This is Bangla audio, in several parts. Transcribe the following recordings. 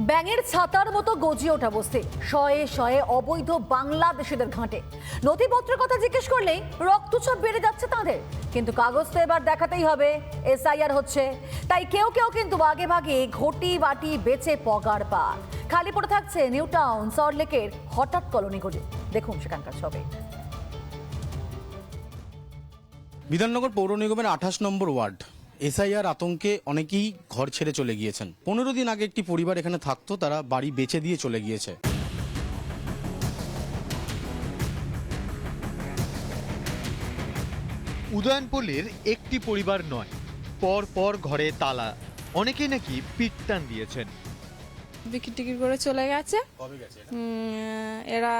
ব্যাঙের ছাতার মতো গজিয়ে ওঠা বস্তি। শয়ে শয়ে অবৈধ বাংলাদেশিদের ঘাঁটে। নথিপত্রের কথা জিজ্ঞেস করলেই রক্তচাপ বেড়ে যাচ্ছে তাদের। কিন্তু কাগজ তো এবার দেখাতেই হবে, এসআইআর হচ্ছে। তাই কেউ কেউ কিন্তু আগে ভাগে ঘটি বাটি বেচে পগার পা। খালি পড়ে থাকছে নিউ টাউন সল্টলেকের হঠাৎ কলোনিগুলি দেখুন সেখানকার ছবি। বিধাননগর পৌর নিগমের আঠাশ নম্বর ওয়ার্ড। এসআইআর আতঙ্কে অনেকেই ঘর ছেড়ে চলে গিয়েছেন। পনেরো দিন আগে একটি পরিবার এখানে থাকতো তারা বাড়ি বেচে দিয়ে চলে গিয়েছে। উদয়নপল্লীর একটি পরিবার নয় পর পর ঘরে তালা। অনেকেই নাকি পিটটান দিয়েছেন। বিক্রি টিকিট করে চলে গেছে। কবে গেছে এরা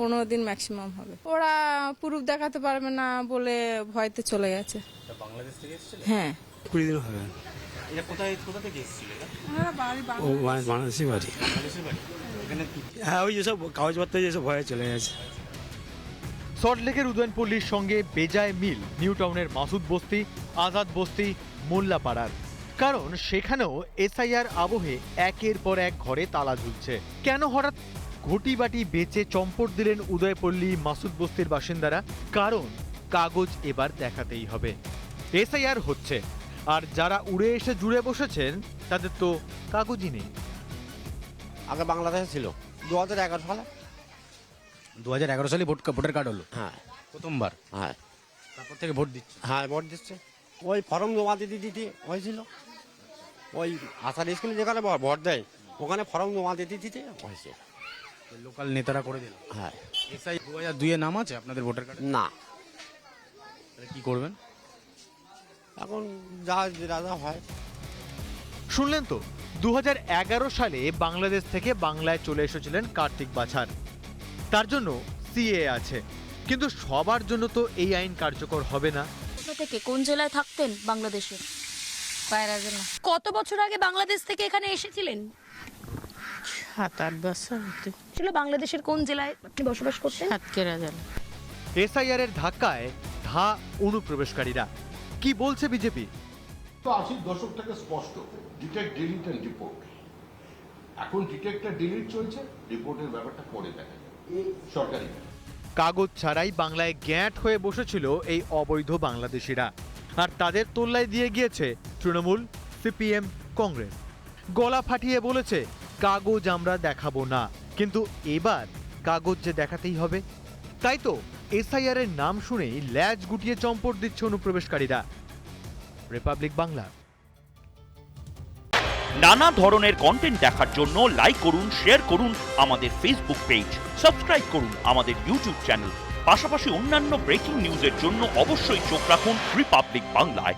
পনেরো দিন ম্যাক্সিমাম হবে। ওরা প্রুফ দেখাতে পারবে না বলে ভয়তে চলে গেছে। বাংলাদেশ থেকে হ্যাঁ। কুড়ি দিন হবে। এটা কোথায় কোথা থেকে এসেছিল ও বাংলাদেশি বাড়ি। বাংলাদেশের বাড়ি। এখানে কি? হ্যাঁ ওই যেসব কাগজপত্র যেসব ভয়ে চলে গেছে। সল্টলেকের উদয়নপল্লীর সঙ্গে বেজায় মিল নিউ টাউনের মাসুদ বস্তি আজাদ বস্তি মোল্লাপাড়ার। কারণ সেখানেও এসআইআর আবহে একের পর এক ঘরে তালা ঝুলছে। কেন হঠাৎ ঘটি বাটি বেচে চম্পট দিলেন উদয়পল্লী মাসুদ বস্তির বাসিন্দারা কারণ কাগজ এবার দেখাতেই হবে। এসআইআর হচ্ছে আর যারা উড়ে এসে জুড়ে বসেছেন তাদের তো কাগজই নেই। আগে বাংলাদেশে ছিল দু হাজার এগারো সালে। দু হাজার এগারো সালে ভোট ভোটার কার্ড হলো? হ্যাঁ। প্রথমবার? হ্যাঁ। তারপর থেকে ভোট দিচ্ছে? হ্যাঁ ভোট দিচ্ছে। ওই ফর্ম জমা দিতে দিতে হয়েছিল। ওই আসার স্কুলে যেখানে ভোট দেয় ওখানে ফর্ম জমা দিতে দিতে হয়েছে। লোকাল নেতারা করে দিল। হ্যাঁ। এসআই দু হাজার দুইয়ে নাম আছে আপনাদের ভোটার কার্ডে? না। তাহলে কি করবেন? এখন যা যা যা হয়। শুনলেন তো দু হাজার এগারো সালে বাংলাদেশ থেকে বাংলায় চলে এসেছিলেন কার্তিক বাছার। তার জন্য সিএ আছে। কিন্তু সবার জন্য তো এই আইন কার্যকর হবে না। কোথা থেকে? কোন জেলায় থাকতেন বাংলাদেশে কত বছর আগে বাংলাদেশ থেকে এখানে এসেছিলেন? সাত আট বছর হতে ছিল বাংলাদেশের কোন জেলায় আপনি বসবাস করতেন? সাতক্ষীরা জেলা। এসআইআর এর ধাক্কায় ধা অনুপ্রবেশকারীরা। কি বলছে বিজেপি? তো আশির দশক থেকে স্পষ্ট ডিটেক্ট ডিলিট অ্যান্ড রিপোর্ট এখন ডিটেক্ট আর ডিলিট চলছে রিপোর্টের ব্যাপারটা পরে দেখা সরকারি। কাগজ ছাড়াই বাংলায় গ্যাঁট হয়ে বসেছিল এই অবৈধ বাংলাদেশিরা। আর তাদের তোল্লায় দিয়ে গিয়েছে তৃণমূল সিপিএম কংগ্রেস। গলা ফাটিয়ে বলেছে কাগজ আমরা দেখাবো না। কিন্তু এবার কাগজ যে দেখাতেই হবে। তাই তো এসআইআর এর নাম শুনেই ল্যাজ গুটিয়ে চম্পট দিচ্ছে অনুপ্রবেশকারীরা। রিপাবলিক বাংলা। নানা ধরনের কন্টেন্ট দেখার জন্য লাইক করুন শেয়ার করুন আমাদের ফেসবুক পেজ সাবস্ক্রাইব করুন আমাদের ইউটিউব চ্যানেল পাশাপাশি অন্যান্য ব্রেকিং নিউজের জন্য অবশ্যই চোখ রাখুন রিপাবলিক বাংলায়